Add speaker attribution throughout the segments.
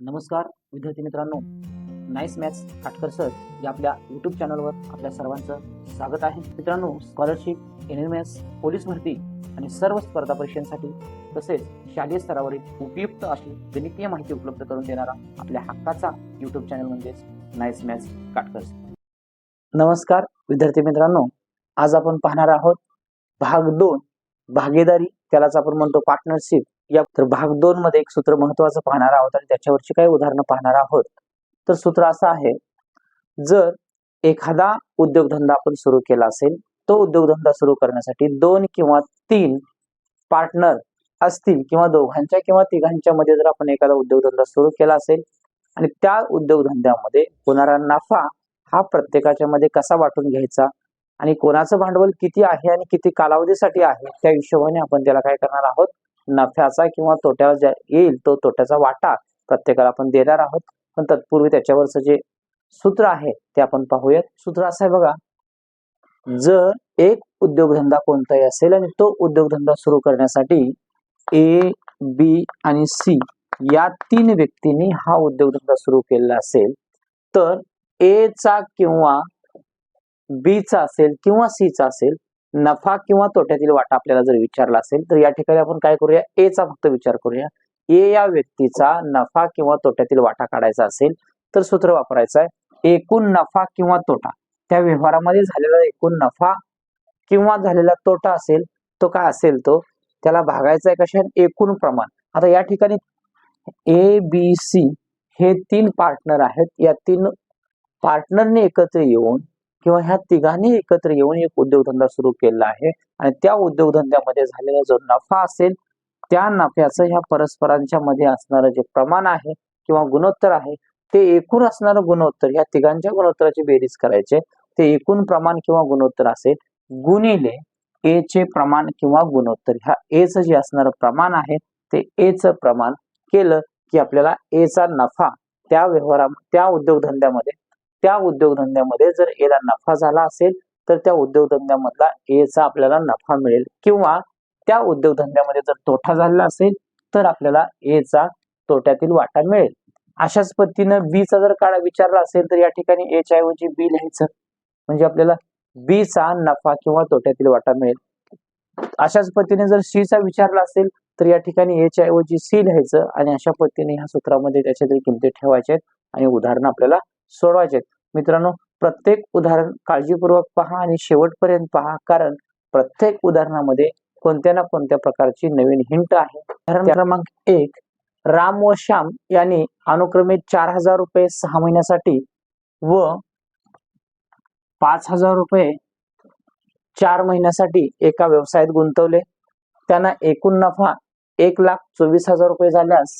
Speaker 1: नमस्कार विद्यार्थी मित्रांनो. नाईस मॅथ्स काटकर सर या आपल्या यूट्यूब चॅनलवर आपल्या सर्वांचं स्वागत आहे. मित्रांनो scholarship N M S police भरती आणि सर्व स्पर्धा परीक्षांसाठी तसेच शालेय स्तरावरील उपयुक्त अशी गणितीय माहिती उपलब्ध करून देणारा आपल्या हक्काचा युट्यूब चॅनल म्हणजेच नाईस मॅथ्स काटकर सर. नमस्कार विद्यार्थी मित्रांनो. आज आपण पाहणार आहोत भाग दोन भागीदारी. त्यालाच आपण म्हणतो पार्टनरशिप या तर भाग दोन मध्ये एक सूत्र महत्वाचं पाहणार आहोत आणि त्याच्यावरची काही उदाहरणं पाहणार आहोत. तर सूत्र असं आहे जर एखादा उद्योगधंदा आपण सुरू केला असेल तो उद्योगधंदा सुरू करण्यासाठी दोन किंवा तीन पार्टनर असतील किंवा दोघांच्या किंवा तिघांच्या मध्ये जर आपण एखादा उद्योगधंदा सुरू केला असेल आणि त्या उद्योगधंद्यामध्ये होणारा नफा हा प्रत्येकाच्या मध्ये कसा वाटून घ्यायचा आणि कोणाचं भांडवल किती आहे आणि किती कालावधीसाठी आहे त्या हिशोबाने आपण त्याला काय करणार आहोत? नफ्याचा किंवा तोट्यावर ज्या येईल तो तोट्याचा वाटा प्रत्येकाला आपण देणार आहोत. पण तत्पूर्वी त्याच्यावरचं जे सूत्र आहे ते आपण पाहूयात. सूत्र असं आहे बघा जर एक उद्योगधंदा कोणताही असेल आणि तो उद्योगधंदा सुरू करण्यासाठी ए बी आणि सी या तीन व्यक्तींनी हा उद्योगधंदा सुरू केलेला असेल तर ए चा किंवा बी चा असेल किंवा सी चा असेल नफा किंवा तोट्यातील वाटा आपल्याला जर विचारला असेल तर या ठिकाणी आपण काय करूया? ए चा फक्त विचार करूया. ए या व्यक्तीचा नफा किंवा तोट्यातील वाटा काढायचा असेल तर सूत्र वापरायचं आहे एकूण नफा किंवा तोटा. त्या व्यवहारामध्ये झालेला एकूण नफा किंवा झालेला तोटा असेल तो काय असेल तो? त्याला भागायचा आहे कशा एकूण प्रमाण. आता या ठिकाणी ए बी सी हे तीन पार्टनर आहेत. या तीन पार्टनरने एकत्र येऊन किंवा ह्या तिघांनी एकत्र येऊन एक उद्योगधंदा सुरू केला आहे. आणि त्या उद्योगधंद्यामध्ये झालेला जो नफा असेल त्या नफ्याचं ह्या परस्परांच्या मध्ये असणारं जे प्रमाण आहे किंवा गुणोत्तर आहे ते एकूण असणारं गुणोत्तर ह्या तिघांच्या गुणोत्तराची बेरीज करायचे ते एकूण प्रमाण किंवा गुणोत्तर असेल गुणिले ए चे प्रमाण किंवा गुणोत्तर. ह्या ए च जे असणारं प्रमाण आहे ते ए च प्रमाण केलं की आपल्याला ए चा नफा त्या व्यवहारा त्या उद्योगधंद्यामध्ये त्या उद्योगधंद्यामध्ये जर एला नफा झाला असेल तर त्या उद्योगधंद्यामधला ए चा आपल्याला नफा मिळेल. किंवा त्या उद्योगधंद्यामध्ये जर तोटा झाला असेल तर आपल्याला ए चा तोट्यातील वाटा मिळेल. अशाच पद्धतीनं बी चा जर काळा विचारला असेल तर या ठिकाणी एच ऐवजी बी लिहायचं. म्हणजे आपल्याला बी चा नफा किंवा तोट्यातील वाटा मिळेल. अशाच पद्धतीने जर सी चा विचारला असेल तर या ठिकाणी एच ऐवजी सी लिहायचं. आणि अशा पद्धतीने ह्या सूत्रामध्ये त्याच्यातील किमती ठेवायच्या आहेत. आणि उदाहरणं आपल्याला सोडवायचे. मित्रांनो प्रत्येक उदाहरण काळजीपूर्वक पहा आणि शेवटपर्यंत पहा कारण प्रत्येक उदाहरणामध्ये कोणत्या ना कोणत्या प्रकारची नवीन हिंट आहे. उदाहरण क्रमांक एक राम व श्याम यांनी अनुक्रमे चार हजार रुपये सहा महिन्यासाठी व पाच हजार रुपये चार महिन्यासाठी एका व्यवसायात गुंतवले. त्यांना एकूण नफा एक लाख चोवीस हजार रुपये झाल्यास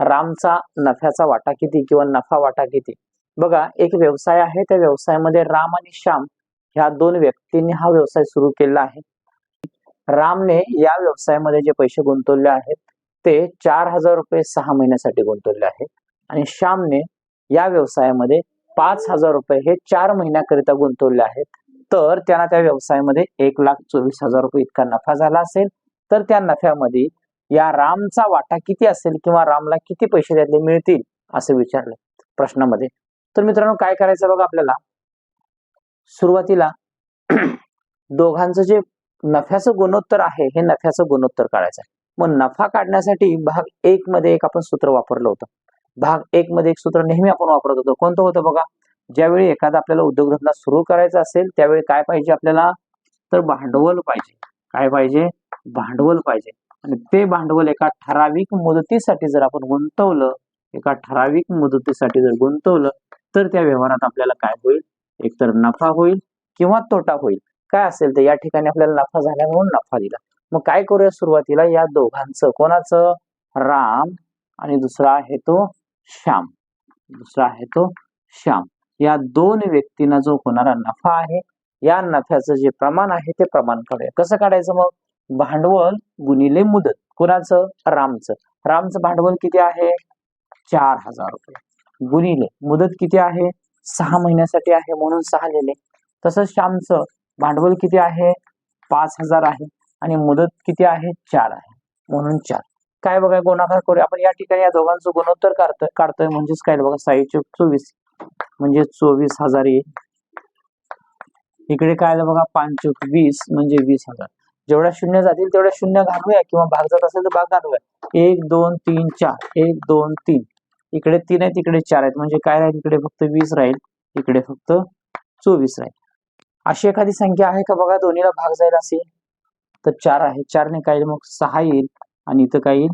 Speaker 1: रामचा नफ्याचा वाटा किती किंवा नफा वाटा किती? बघा एक व्यवसाय आहे. त्या व्यवसायामध्ये राम आणि श्याम ह्या दोन व्यक्तींनी हा व्यवसाय सुरू केला आहे. रामने या व्यवसायामध्ये जे पैसे गुंतवले आहेत ते चार हजार रुपये सहा महिन्यासाठी गुंतवले आहेत. आणि श्यामने या व्यवसायामध्ये पाच हजार रुपये हे चार महिन्याकरिता गुंतवले आहेत. तर त्यांना त्या व्यवसायामध्ये एक लाख चोवीस हजार रुपये इतका नफा झाला असेल. तर त्या नफ्यामध्ये या रामचा वाटा किती असेल किंवा रामला किती पैसे त्यातले मिळतील असं विचारलं प्रश्नामध्ये. तर मित्रांनो काय करायचं बघा आपल्याला? सुरुवातीला दोघांचं जे नफ्याचं गुणोत्तर आहे हे नफ्याचं गुणोत्तर काढायचं आहे मग नफा काढण्यासाठी भाग एक मध्ये एक आपण सूत्र वापरलं होतं. भाग एक मध्ये एक सूत्र नेहमी आपण वापरत होतो. कोणतं होतं बघा? ज्यावेळी एखादा आपल्याला उद्योगधंदा सुरू करायचा असेल त्यावेळी काय पाहिजे आपल्याला? तर भांडवल पाहिजे. काय पाहिजे? भांडवल पाहिजे. आणि ते भांडवल एका ठराविक मुदतीसाठी जर आपण गुंतवलं एका ठराविक मुदतीसाठी जर गुंतवलं तर त्या व्यवहारात आपल्याला काय होईल? एकतर नफा होईल किंवा तोटा होईल. काय असेल तर या ठिकाणी आपल्याला नफा झाला म्हणून नफा दिला. मग काय करूया सुरुवातीला? या दोघांचं. कोणाचं? राम आणि दुसरा आहे तो श्याम. दुसरा आहे तो श्याम. या दोन व्यक्तींना जो होणारा नफा आहे या नफ्याचं जे प्रमाण आहे ते प्रमाण काढूया. कसं काढायचं मग? भांडवल गुणिले मुदत. कोणाचं? रामचं. रामचं भांडवल किती आहे? चार हजार रुपये. गुणिले. मुदत किती आहे? सहा महिन्यासाठी आहे म्हणून सहा लिहिले. तसंच श्यामचं भांडवल किती आहे? पाच हजार आहे. आणि मुदत किती आहे? चार आहे. म्हणून चार. काय बघा गुणाकार करूया. आपण या ठिकाणी या दोघांचं गुणोत्तर काढतोय काढतोय. म्हणजेच काय? बघा साई चौक चोवीस. म्हणजे चोवीस हजार येईल इकडे काय बघा? पाच वीस म्हणजे वीस हजार. जेवढ्या शून्य जातील तेवढ्या शून्य घालूया. किंवा भाग जात असेल तर भाग घालूया. एक दोन तीन चार. एक दोन तीन. इकडे तीन आहेत इकडे चार आहेत. म्हणजे काय राहील? इकडे फक्त वीस राहील. इकडे फक्त चोवीस राहील. अशी एखादी संख्या आहे का बघा? दोन्हीला भाग जाईल असे तर चार आहे. चारने काय मग सहा येईल आणि इथं काय येईल?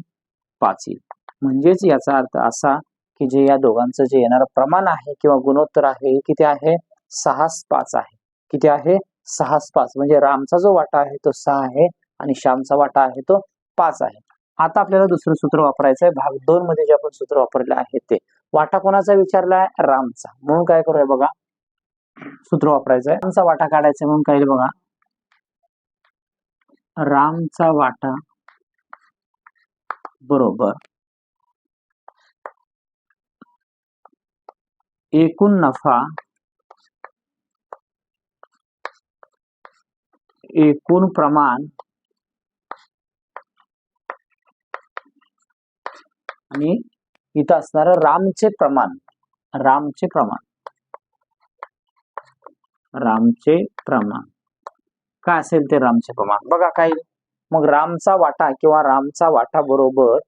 Speaker 1: पाच येईल. म्हणजेच याचा अर्थ असा की जे या दोघांचं जे येणारं प्रमाण आहे किंवा गुणोत्तर आहे हे किती आहे? सहाच पाच आहे. किती आहे? सहास पाच. म्हणजे रामचा जो वाटा आहे तो सहा आहे आणि श्यामचा वाटा आहे तो पाच आहे. आता आपल्याला दुसरं सूत्र वापरायचं आहे भाग दोन मध्ये जे आपण सूत्र वापरले आहे ते. वाटा कोणाचा विचारलाय? रामचा. म्हणून काय करूया बघा. सूत्र वापरायचं आहे रामचा वाटा काढायचा म्हणून काय बघा? रामचा वाटा. बरोबर. एकूण नफा. एकूण प्रमाण. आणि इथं असणार रामचे प्रमाण रामचे प्रमाण. रामचे प्रमाण. काय असेल ते रामचे प्रमाण? बघा काय मग रामचा वाटा किंवा रामचा वाटा बरोबर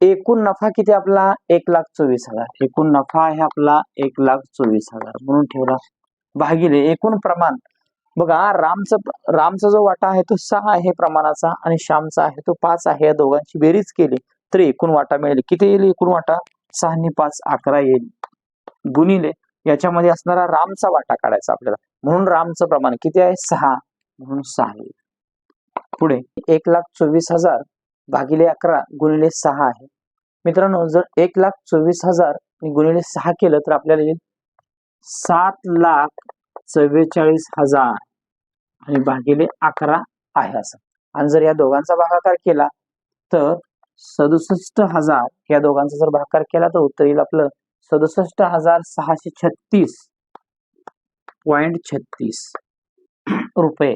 Speaker 1: एकूण नफा किती आपला? एक लाख चोवीस हजार. एकूण नफा आहे आपला एक लाख चोवीस हजार. म्हणून ठेवला. भागिले एकूण प्रमाण. बघा रामचं रामचा जो वाटा आहे तो सहा आहे प्रमाणाचा आणि श्यामचा आहे तो पाच आहे. या दोघांची बेरीज केली. तर एकूण वाटा मिळेल. किती येईल एकूण वाटा? सहा आणि पाच अकरा येईल. गुणिले याच्यामध्ये असणारा रामचा वाटा काढायचा आपल्याला. म्हणून रामचं प्रमाण किती आहे? सहा. म्हणून सहा येईल. पुढे एक लाख चोवीस हजार भागिले अकरा गुणिले सहा आहे. मित्रांनो जर एक लाख चोवीस हजार आणि गुणिले सहा केलं तर आपल्याला येईल सात लाख चव्वेचाळीस हजार आणि भागिले अकरा आहे असं. आणि जर या दोघांचा भागाकार केला तर सदुसष्ट हजार या दोघांचा जर भाकार केला तर उत्तर येईल आपलं सदुसष्ट हजार सहाशे छत्तीस पॉइंट छत्तीस रुपये.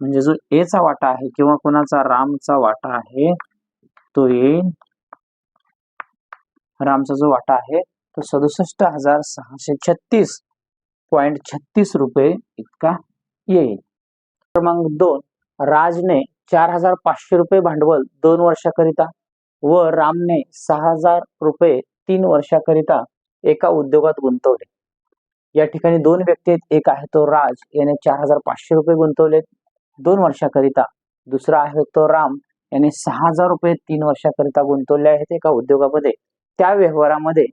Speaker 1: म्हणजे जो एचा वाटा आहे किंवा कोणाचा रामचा वाटा आहे तो येईल रामचा जो वाटा आहे तो सदुसष्ट हजार सहाशे छत्तीस पॉइंट छत्तीस रुपये इतका येईल. क्रमांक दोन राजने चार हजार पाचशे रुपये भांडवल दोन वर्षाकरिता व रामने सहा हजार रुपये तीन वर्षाकरिता एका उद्योगात गुंतवले. या ठिकाणी दोन व्यक्ती आहेत. एक आहे तो राज. याने चार हजार पाचशे रुपये गुंतवले दोन वर्षाकरिता. दुसरा आहे तो राम. याने सहा हजार रुपये तीन वर्षाकरिता गुंतवले आहेत एका उद्योगामध्ये. त्या व्यवहारामध्ये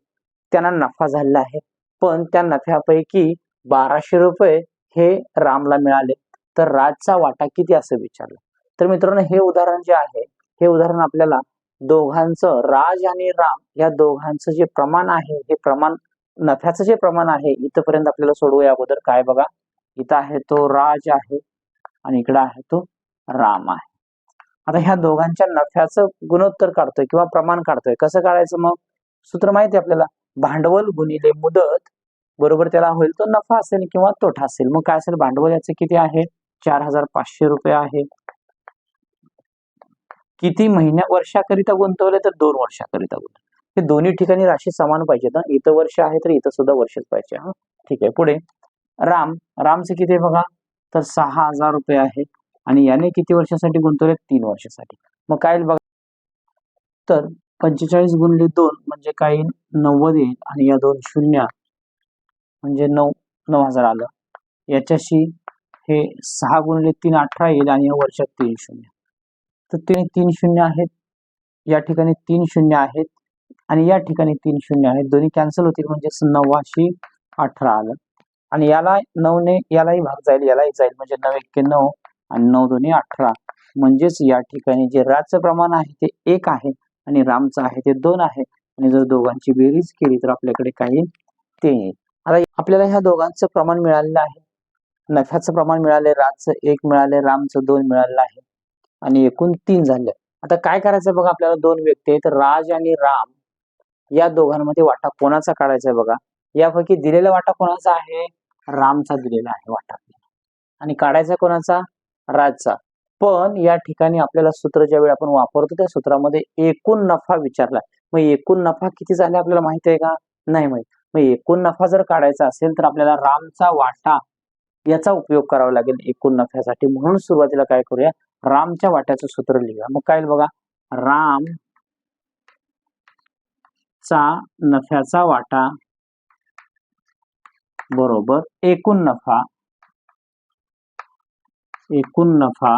Speaker 1: त्यांना नफा झालेला आहे. पण त्या नफ्यापैकी बाराशे रुपये हे रामला मिळाले. तर राजचा वाटा किती असं विचारलं? तर मित्रांनो हे उदाहरण जे आहे हे उदाहरण आपल्याला दोघांचं राज आणि राम या दोघांचं जे प्रमाण आहे हे प्रमाण नफ्याचं जे प्रमाण आहे इथपर्यंत आपल्याला सोडवूया अगोदर. काय बघा इथं आहे तो राज आहे आणि इकडं आहे तो राम आहे. आता ह्या दोघांच्या नफ्याचं गुणोत्तर काढतोय किंवा प्रमाण काढतोय कसं काढायचं मग? सूत्र माहिती आहे आपल्याला? भांडवल गुणिले मुदत बरोबर त्याला होईल तो नफा असेल किंवा तोटा असेल. मग काय असेल? भांडवल याचे किती आहे? चार हजार पाचशे रुपये आहे. किती महिन्या वर्षाकरिता गुंतवले तर दोन वर्षाकरिता गुंतवले हे दोन्ही ठिकाणी राशी समान पाहिजे. ना इथं वर्ष आहे तर इथं सुद्धा वर्षच पाहिजे. हा ठीक आहे. पुढे. राम. रामचे किती बघा? तर सहा हजार रुपये आहे. आणि याने किती वर्षासाठी गुंतवले तीन वर्षासाठी. मग काय बघा तर पंचेचाळीस गुणले दोन म्हणजे काय येईल? नव्वद येईल. आणि या दोन शून्य म्हणजे नऊ नऊ हजार आलं. याच्याशी हे सहा गुणले तीन अठरा येईल आणि या वर्षात तीन शून्य. तर ते तीन शून्य आहेत. या ठिकाणी तीन शून्य आहेत आणि या ठिकाणी तीन शून्य आहेत. दोन्ही कॅन्सल होतील म्हणजे नव्वाशी अठरा आलं. आणि याला नऊने यालाही भाग जाईल यालाही जाईल. म्हणजे नऊ एक्के नऊ आणि नऊ दोन्ही अठरा. म्हणजेच या ठिकाणी जे राचं प्रमाण आहे ते एक आहे आणि रामचं आहे ते दोन आहे. आणि जर दोघांची बेरीज केली तर आपल्याकडे काही ते येईल. आता आपल्याला ह्या दोघांचं प्रमाण मिळालेलं आहे. नफ्याचं प्रमाण मिळाले रातचं एक मिळाले रामचं दोन मिळालेलं आहे. आणि एकूण तीन झाले. आता काय करायचं बघा आपल्याला दोन व्यक्ती आहेत राज आणि राम. या दोघांमध्ये वाटा कोणाचा काढायचा आहे बघा? यापैकी दिलेला वाटा कोणाचा आहे? रामचा दिलेला आहे वाटा. आणि काढायचा कोणाचा? राजचा. पण या ठिकाणी आपल्याला सूत्र ज्यावेळी आपण वापरतो त्या सूत्रामध्ये एकूण नफा विचारला मग एकूण नफा किती झाला आपल्याला माहिती आहे का? नाही माहीत. मग एकूण नफा जर काढायचा असेल तर आपल्याला रामचा वाटा याचा उपयोग करावा लागेल एकूण नफ्यासाठी. म्हणून सुरुवातीला काय करूया? रामच्या वाट्याचं सूत्र लिहूया मग काय बघा? राम चा नफ्याचा वाटा बरोबर एकूण नफा एकूण नफा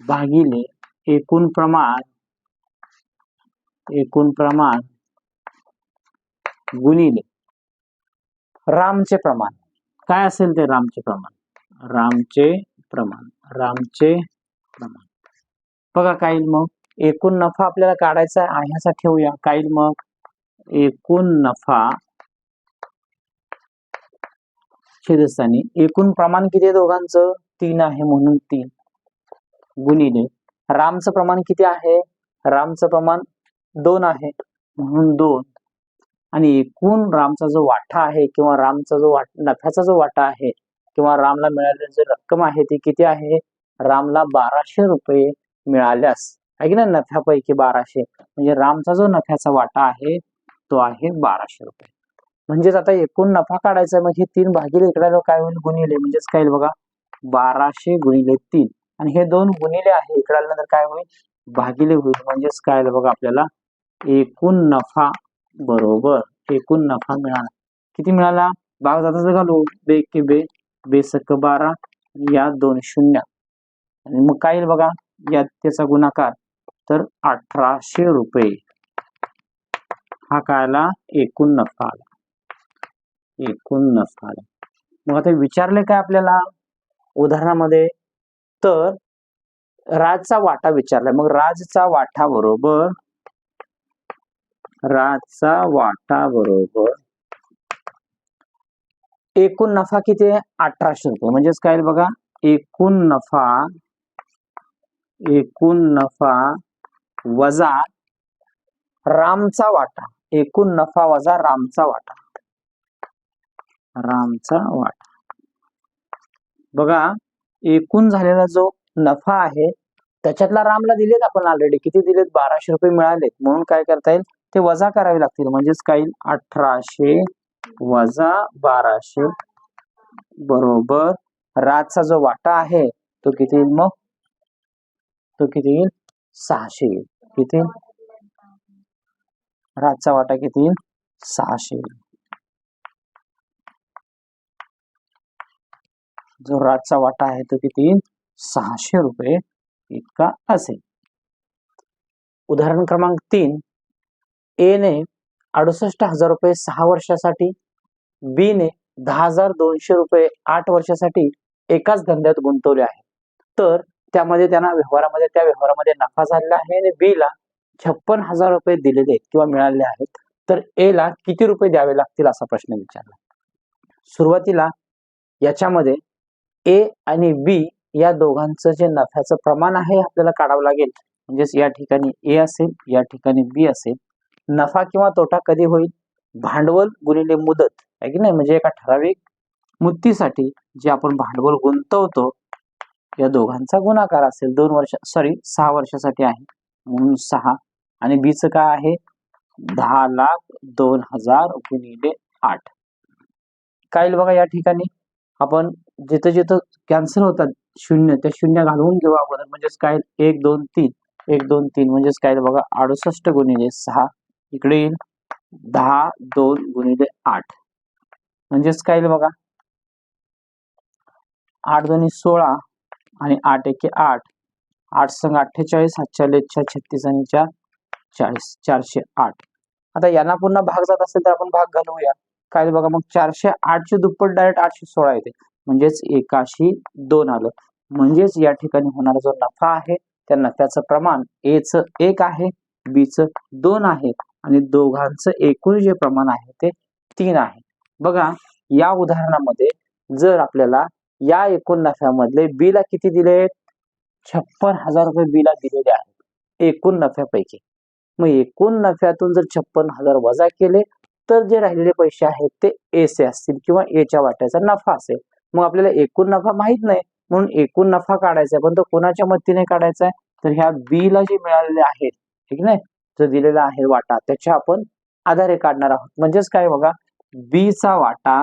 Speaker 1: भागिले एकूण प्रमाण एकूण प्रमाण गुणिले रामचे प्रमाण. काय असेल ते रामचे प्रमाण? रामचे प्रमाण. रामचे प्रमाण. बघा काय मग. एकूण नफा आपल्याला काढायचा आहे ह्याचा ठेवूया. काय मग. एकूण नफा छेदस्थानी एकूण प्रमाण किती आहे दोघांचं? तीन आहे म्हणून तीन. गुणिले. रामचं प्रमाण किती आहे? रामचं प्रमाण दोन आहे म्हणून दोन. आणि एकूण रामचा जो वाटा आहे किंवा रामचा जो वाट नफ्याचा जो वाटा आहे किंवा रामला मिळालेली जी रक्कम आहे ती किती आहे? रामला बाराशे रुपये मिळाल्यास. आहे की ना नफ्यापैकी बाराशे. म्हणजे रामचा जो नफ्याचा वाटा आहे तो आहे बाराशे रुपये. म्हणजेच आता एकूण नफा काढायचा मग हे तीन भागिले इकडे काय होईल? गुणिले. म्हणजेच काय होईल बघा? बाराशे गुणिले तीन. आणि हे दोन गुणिले आहे. इकडे आल्यानंतर काय होईल? भागिले होईल. म्हणजेच काय बघा आपल्याला? एकूण नफा बरोबर. एकूण नफा मिळाला. किती मिळाला? भाग जाता घालू. बे के बे. बेसक बारा या दोन शून्य. आणि मग काय येईल बघा? यात त्याचा गुणाकार. तर अठराशे रुपये. हा काय आला एकूण नफा आला एकूण नफा आला मग आता विचारले काय आपल्याला? उदाहरणामध्ये. तर राजचा वाटा विचारलाय. मग राजचा वाटा बरोबर? राजचा वाटा बरोबर? एकूण नफा किती आहे? अठराशे रुपये. म्हणजेच काय बघा? एकूण नफा एकूण नफा वजा रामचा वाटा. एकूण नफा वजा रामचा वाटा. रामचा वाटा. बघा एकूण झालेला जो नफा आहे त्याच्यातला रामला दिलेत आपण ऑलरेडी किती दिलेत? बाराशे रुपये मिळालेत. म्हणून काय करता येईल? ते वजा करावे लागतील. म्हणजेच काय अठराशे वजा बाराशे बरोबर. रातचा जो वाटा आहे तो किती येईल मग? तो किती येईल? सहाशे येईल. किती रातचा वाटा किती येईल? सहाशे येईल. जो रातचा वाटा आहे तो किती येईल? सहाशे रुपये इतका असेल. उदाहरण क्रमांक तीन. ए ने अडुसष्ट हजार रुपये सहा वर्षासाठी बी ने दहा हजार दोनशे रुपये आठ वर्षासाठी एकाच धंद्यात गुंतवले आहे. तर त्यामध्ये त्यांना व्यवहारामध्ये त्या व्यवहारामध्ये नफा झालेला आहे आणि बी ला छप्पन हजार रुपये दिलेले आहेत किंवा मिळालेले आहेत. तर ए ला किती रुपये द्यावे लागतील असा प्रश्न विचारला. सुरुवातीला याच्यामध्ये ए आणि बी या दोघांचं जे नफ्याचं प्रमाण आहे आपल्याला काढावं लागेल. म्हणजेच या ठिकाणी ए असेल या ठिकाणी बी असेल. नफा किंवा तोटा कधी होईल? भांडवल गुणिले मुदत आहे की नाही? म्हणजे एका ठराविक मुदतीसाठी जे आपण भांडवल गुंतवतो या दोघांचा गुणाकार असेल. दोन वर्ष सॉरी सहा वर्षासाठी आहे. म्हणून सहा. आणि बीच काय आहे? दहा लाख दोन हजार गुणिले आठ. काय बघा या ठिकाणी? आपण जिथं जिथं कॅन्सल होतात शून्य त्या शून्य घालवून घेऊ अगोदर. म्हणजेच काय? एक दोन तीन. एक दोन तीन. म्हणजेच काय? बघा अडुसष्ट गुणिले सहा. इकडे येईल. दहा दोन गुणिले आठ. म्हणजेच काय येईल बघा? आठ दोन्ही सोळा आणि आठ एके आठ. आठ संघ अठ्ठेचाळीस हातच्या छत्तीस आणि चार चाळीस चारशे आठ. आता यांना पुन्हा भाग जात असेल तर आपण भाग घालवूया काय बघा? मग चारशे आठशे दुप्पट डायरेक्ट आठशे सोळा येते. म्हणजेच एकाशी दोन आलं. म्हणजेच या ठिकाणी होणारा जो नफा आहे त्या नफ्याचं प्रमाण ए च एक आहे बी च दोन आहे. आणि दोघांचं एकूण जे प्रमाण आहे ते तीन आहे. बघा या उदाहरणामध्ये जर आपल्याला या एकूण नफ्यामधले बीला किती दिले? छप्पन हजार रुपये बिला दिलेले आहेत. एकूण नफ्यापैकी. मग एकूण नफ्यातून जर छप्पन हजार वजा केले तर जे राहिलेले पैसे आहेत ते एसे असतील किंवा एच्या वाट्याचा नफा असेल. मग आपल्याला एकूण नफा माहीत नाही. म्हणून एकूण नफा काढायचा आहे पण तो कोणाच्या मदतीने काढायचा आहे? तर ह्या बी ला जे मिळालेले आहेत ठीक नाही? जो दिलेला आहे वाटा त्याच्या आपण आधारे काढणार आहोत. म्हणजेच काय बघा बी चा वाटा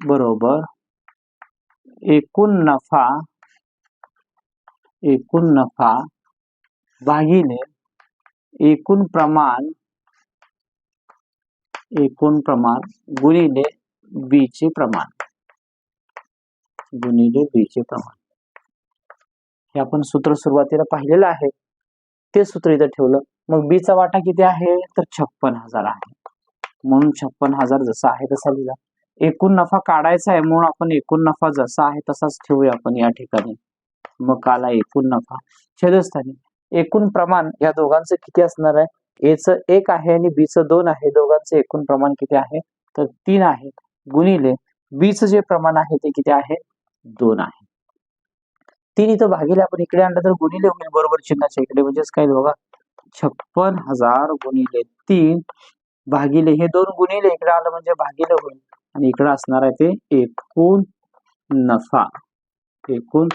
Speaker 1: बरोबर एकूण नफा एकूण नफा भागिले एकूण प्रमाण एकूण प्रमाण गुणिले बी चे प्रमाण. गुणिले बी चे प्रमाण. हे आपण सूत्र सुरुवातीला पाहिलेलं आहे. ते सूत्र इथं ठेवलं. मग बी चा वाटा किती आहे? तर छप्पन हजार आहे. म्हणून छप्पन हजार जसा आहे तसा लिहिला एकूण नफा काढायचा आहे म्हणून आपण एकूण नफा जसा आहे तसाच ठेवूया आपण या ठिकाणी. मग काला एकूण नफा. छेदस्थानी. एकूण प्रमाण या दोघांचं किती असणार आहे? एच एक आहे आणि बीचं दोन आहे. दोघांचं एकूण प्रमाण किती आहे? तर तीन आहे. गुणिले बीचं जे प्रमाण आहे ते किती आहे? दोन आहे. तीन इथं भागीले. आपण इकडे आणलं तर गुणिले होईल बरोबर चिन्हाच्या इकडे. म्हणजेच काय बघा छप्पन हजार गुणिले तीन भागिले. हे दोन गुणिले इकडे आलं म्हणजे भागिले होईल. आणि इकडे असणार आहे ते एकूण नफा. एकूण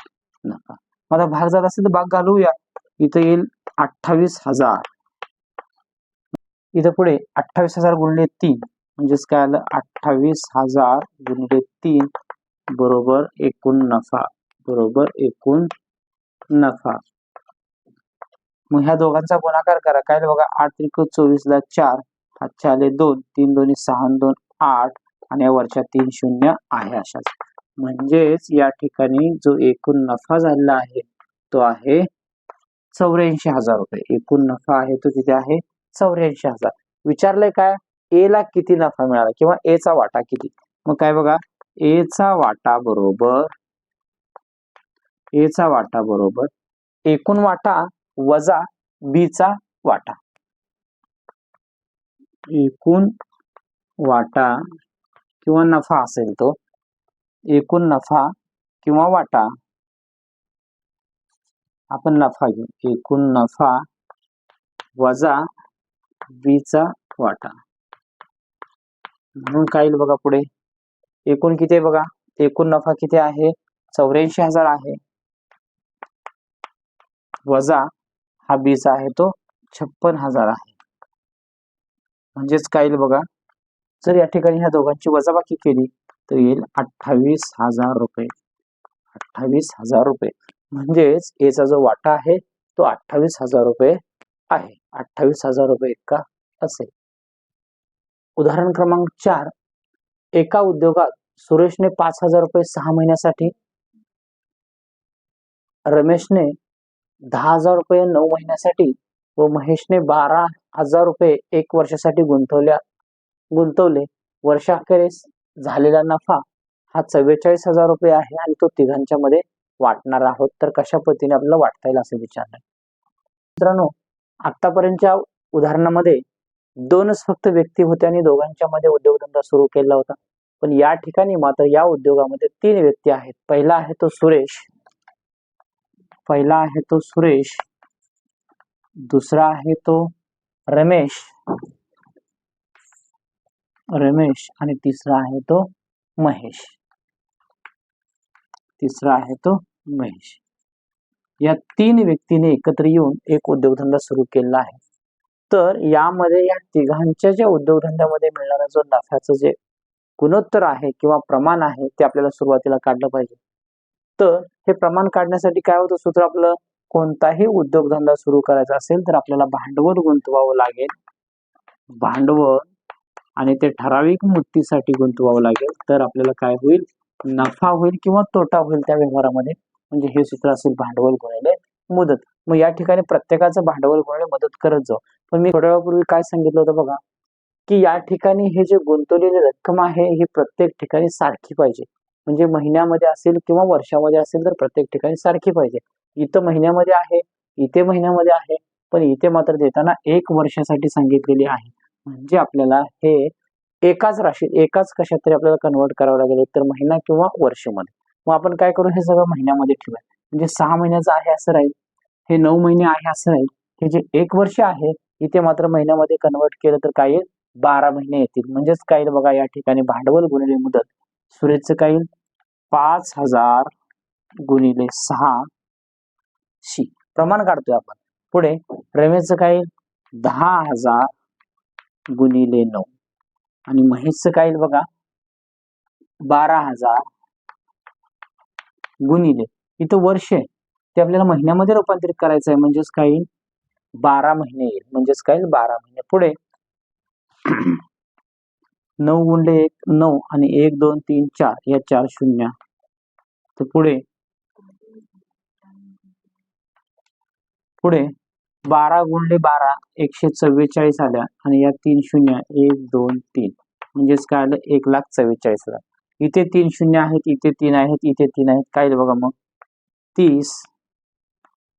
Speaker 1: नफा. मला भाग झाला असेल तर भाग घालूया. इथं येईल अठ्ठावीस हजार. इथं पुढे अठ्ठावीस हजार गुणिले तीन. म्हणजेच काय आलं? अठ्ठावीस हजार गुणिले तीन बरोबर एकूण नफा. बरोबर एकूण नफा. मग ह्या दोघांचा गुणाकार करा. काय बघा आठ त्रिक चोवीस ला चार हातच्या आले दोन तीन दोन्ही सहा दोन आठ आणि या वरच्या तीन शून्य आहे अशाच. म्हणजेच या ठिकाणी जो एकूण नफा झालेला आहे तो आहे चौऱ्याऐंशी हजार रुपये. एकूण नफा आहे तो किती आहे? चौऱ्याऐंशी हजार. विचारलंय काय? ए ला किती नफा मिळाला किंवा ए चा वाटा किती? मग काय बघा ए चा वाटा बरोबर ए चा वाटा बरोबर. एकूण वाटा वजा बी चा वाटा. एकूण वाटा किंवा नफा असेल तो. एकूण नफा किंवा वाटा. आपण नफा घेऊ. एकूण नफा वजा बी चा वाटा. म्हणून काय येईल बघा पुढे? एकूण किती आहे बघा? एकूण नफा किती आहे? चौऱ्याऐंशी हजार आहे. वजा हा बीचा आहे तो छप्पन हजार आहे. म्हणजेच काय येईल बघा? जर या ठिकाणी ह्या दोघांची वजाबाकी केली तर येईल अठ्ठावीस हजार रुपये. अठ्ठावीस हजार रुपये. म्हणजेच एचा जो वाटा आहे तो अठ्ठावीस हजार रुपये आहे. अठ्ठावीस हजार रुपये इतका असेल. उदाहरण क्रमांक चार. एका उद्योगात सुरेशने पाच हजार रुपये सहा महिन्यासाठी रमेशने दहा हजार रुपये नऊ महिन्यासाठी व महेशने बारा हजार रुपये एक वर्षासाठी गुंतवल्या गुंतवले. वर्षाखेरीस झालेला नफा हा चव्वेचाळीस हजार रुपये आहे आणि तो तिघांच्या मध्ये वाटणार आहोत. तर कशा पद्धतीने आपल्याला वाटता येईल असं विचारलं मित्रांनो आतापर्यंतच्या उदाहरणामध्ये दोनच फक्त व्यक्ती होते आणि दोघांच्या मध्ये उद्योगधंदा सुरू केला होता. पण या ठिकाणी मात्र या उद्योगामध्ये तीन व्यक्ती आहेत. पहिला आहे तो सुरेश. पहिला आहे तो सुरेश. दुसरा आहे तो रमेश. रमेश आणि तिसरा आहे तो महेश. तिसरा आहे तो महेश. या तीन व्यक्तीने एकत्र येऊन एक उद्योगधंदा सुरू केला आहे. तर यामध्ये या तिघांच्या ज्या उद्योगधंद्यामध्ये मिळणारा जो नफ्याचं जे गुणोत्तर आहे किंवा प्रमाण आहे ते आपल्याला सुरुवातीला काढलं पाहिजे. तर हे प्रमाण काढण्यासाठी काय होतं? सूत्र आपलं कोणताही उद्योगधंदा सुरू करायचा असेल तर आपल्याला भांडवल गुंतवावं लागेल. भांडवल आणि ते ठराविक मुदतीसाठी गुंतवावं लागेल. तर आपल्याला काय होईल? नफा होईल किंवा तोटा होईल त्या व्यवहारामध्ये. म्हणजे हे सूत्र असेल भांडवल गुणिले मुदत. मग या ठिकाणी प्रत्येकाचं भांडवल गुणिले मदत करत जाऊ. पण मी थोड्या वेळापूर्वी काय सांगितलं होतं बघा? की या ठिकाणी हे जे गुंतवलेली रक्कम आहे ही प्रत्येक ठिकाणी सारखी पाहिजे. म्हणजे महिन्यामध्ये असेल किंवा वर्षामध्ये असेल तर प्रत्येक ठिकाणी सारखी पाहिजे. इथं महिन्यामध्ये आहे इथे महिन्यामध्ये आहे पण इथे मात्र देताना एक वर्षासाठी सांगितलेली आहे. म्हणजे आपल्याला हे एकाच राशीत एकाच कशात तरी आपल्याला कन्वर्ट करावं लागेल तर महिना किंवा वर्षमध्ये. मग आपण काय करू? हे सगळं महिन्यामध्ये ठेवूया. म्हणजे सहा महिन्याचं आहे असं राहील हे नऊ महिने आहे असं राहील हे जे एक वर्ष आहे इथे मात्र महिन्यामध्ये कन्वर्ट केलं तर काय येईल? बारा महिने येतील. म्हणजेच काय? बघा या ठिकाणी भांडवल गुणिले मुदत सुरेशचं काय येईल? पाच हजार गुणिले सहा शी. प्रमाण काढतोय आपण. पुढे रमेशचं काय? दहा हजार गुणिले नऊ. आणि महेशचं काय बघा? बारा हजार गुणिले. इथं वर्ष आहे. ते आपल्याला महिन्यामध्ये रूपांतरित करायचं आहे. म्हणजेच काय? बारा महिने येईल. म्हणजेच काय? बारा महिने. पुढे नऊ गुणले एक नऊ आणि एक दोन तीन चार या चार शून्य. तर पुढे पुढे बारा गुणले बारा एकशे चव्वेचाळीस आल्या आणि या तीन शून्य एक दोन तीन. म्हणजेच काय आलं? एक लाख चव्वेचाळीस हजार. इथे तीन शून्य आहेत इथे तीन आहेत इथे तीन आहेत. काय बघा मग? तीस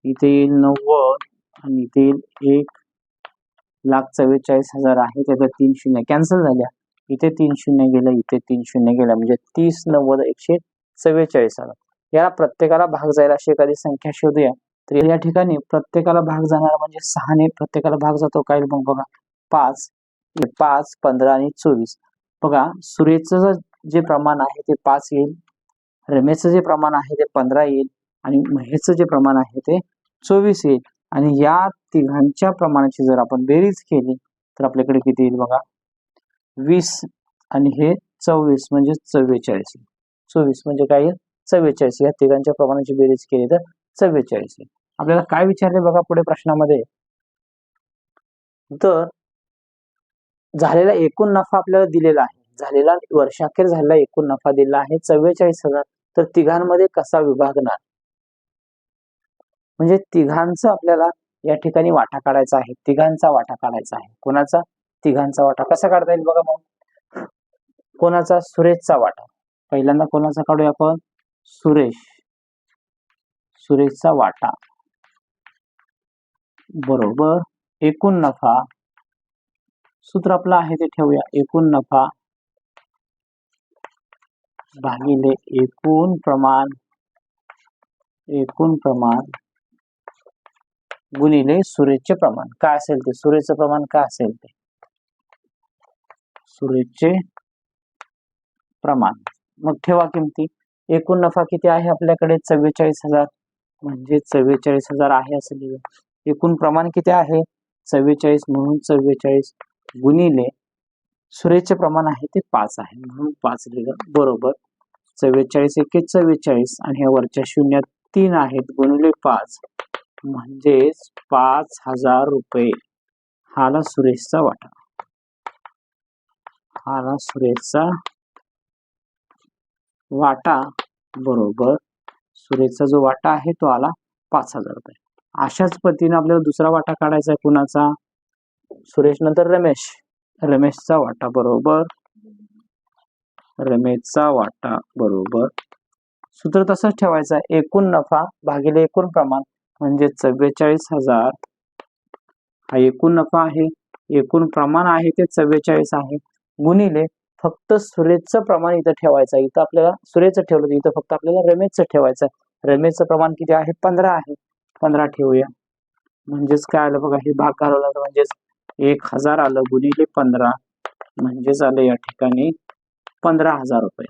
Speaker 1: इथे येईल नव्वद आणि इथे येईल एक लाख चव्वेचाळीस हजार आहे. त्याच्या तीन शून्य. कॅन्सल झाल्या. इथे तीन शून्य गेलं इथे तीन शून्य गेलं म्हणजे तीस नव्वद एकशे चव्वेचाळीस आलं याला प्रत्येकाला भाग जाईल अशी एखादी संख्या शोधूया. तर या ठिकाणी प्रत्येकाला भाग जाणार म्हणजे सहाने प्रत्येकाला भाग जातो काय मग बघा. पाच पाच पंधरा आणि चोवीस. बघा सुरेशचं जे प्रमाण आहे ते पाच येईल रमेशचं जे प्रमाण आहे ते पंधरा येईल आणि महेशचं जे प्रमाण आहे ते चोवीस येईल. आणि या तिघांच्या प्रमाणाची जर आपण बेरीज केली तर आपल्याकडे किती येईल बघा? वीस आणि हे चव्वीस म्हणजे चव्वेचाळीस चोवीस म्हणजे काय येईल चव्वेचाळीस या तिघांच्या प्रमाणाची बेरीज केली तर चव्वेचाळीस येईल आपल्याला काय विचारले बघा पुढे प्रश्नामध्ये? तर झालेला एकूण नफा आपल्याला दिलेला आहे. झालेला वर्षाखेर झालेला एकूण नफा दिलेला आहे. चव्वेचाळीस हजार. तर तिघांमध्ये कसा विभागणार? म्हणजे तिघांचं आपल्याला या ठिकाणी वाटा काढायचा आहे. तिघांचा वाटा काढायचा आहे. कोणाचा? तिघांचा वाटा. कसा काढता येईल बघा मग. कोणाचा? सुरेशचा वाटा. पहिल्यांदा कोणाचा काढूया आपण? सुरेश. सुरेशचा वाटा. बरोबर. एकूण नफा. सूत्र आपलं आहे ते ठेवूया. एकूण नफा भागिले एकूण प्रमाण. एकूण प्रमाण गुणिले सुरेशचे प्रमाण. काय असेल ते? सुरेशचं प्रमाण काय असेल ते? सुरेशचे प्रमाण. मग ठेवा किमती. एकूण नफा किती आहे आपल्याकडे? चव्वेचाळीस हजार. म्हणजे चव्वेचाळीस हजार आहे असं लिहूया. एकूण प्रमाण किती आहे? चव्वेचाळीस म्हणून चव्वेचाळीस गुणिले सुरेशचे प्रमाण आहे ते पाच आहे. म्हणून पाच लिहिलं. बरोबर. चव्वेचाळीस एके चव्वेचाळीस आणि ह्या वरच्या शून्य तीन आहेत. गुणिले पाच. म्हणजेच पाच हजार रुपये. हाला सुरेशचा वाटा. आला सुरेशचा वाटा बरोबर. सुरेशचा जो वाटा आहे तो आला पाच हजार रुपये. अशाच पद्धतीने आपल्याला दुसरा वाटा काढायचा आहे कुणाचा? सुरेश नंतर रमेश. रमेशचा वाटा बरोबर. रमेशचा वाटा बरोबर. सूत्र तसंच ठेवायचं एकूण नफा भागिले एकूण प्रमाण म्हणजे चव्वेचाळीस हजार. हा एकूण नफा आहे. एकूण प्रमाण आहे ते चव्वेचाळीस आहे. गुणिले फक्त सुरेशचं प्रमाण इथं ठेवायचं आहे. इथं आपल्याला सुरेशचं ठेवलं इथं फक्त आपल्याला रमेशचं ठेवायचं आहे. रमेशचं प्रमाण किती आहे? पंधरा आहे. पंधरा ठेवूया. म्हणजेच काय आलं बघा हे भाग घालवला तर म्हणजेच एक हजार आलं. गुणिले पंधरा. म्हणजेच आलं या ठिकाणी पंधरा हजार रुपये.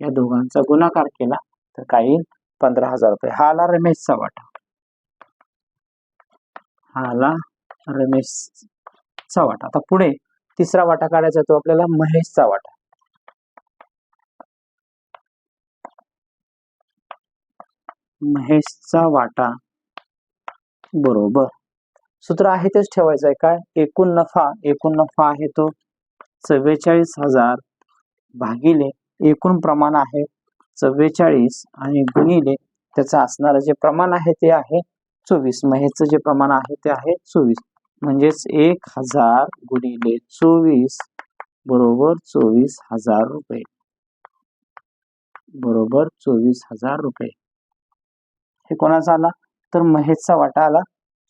Speaker 1: या दोघांचा गुणाकार केला तर काही पंधरा हजार रुपये. हा आला रमेशचा वाटा. हा आला रमेश रमेशचा वाटा. आता पुढे तिसरा वाटा काढायचा तो आपल्याला महेशचा वाटा. महेशचा वाटा. बरोबर. सूत्र आहे तेच ठेवायचं आहे काय? एकूण नफा एकूण नफा आहे तो चव्वेचाळीस हजार भागिले एकूण प्रमाण आहे चव्वेचाळीस आणि गुणिले त्याचं असणारं जे प्रमाण आहे ते आहे चोवीस. महेशचं जे प्रमाण आहे ते आहे चोवीस. म्हणजेच एक हजार गुणिले चोवीस बरोबर चोवीस हजार रुपये. बरोबर चोवीस हजार रुपये. हे कोणाचा आला? तर महेशचा वाटा आला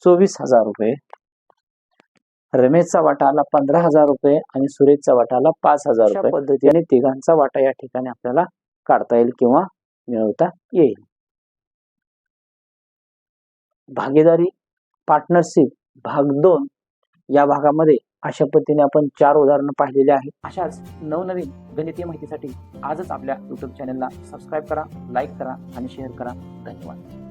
Speaker 1: चोवीस हजार रुपये. रमेशचा वाटा आला पंधरा हजार रुपये आणि सुरेशचा वाटा आला पाच हजार रुपये. पद्धतीने तिघांचा वाटा या ठिकाणी आपल्याला काढता येईल किंवा मिळवता येईल. भागीदारी पार्टनरशिप भाग दोन या भागामध्ये अशा पद्धतीने आपण चार उदाहरणं पाहिलेली आहेत. अशाच नवनवीन गणितीय माहितीसाठी आजच आपल्या युट्यूब चॅनलला सबस्क्राईब करा लाईक करा आणि शेअर करा. धन्यवाद.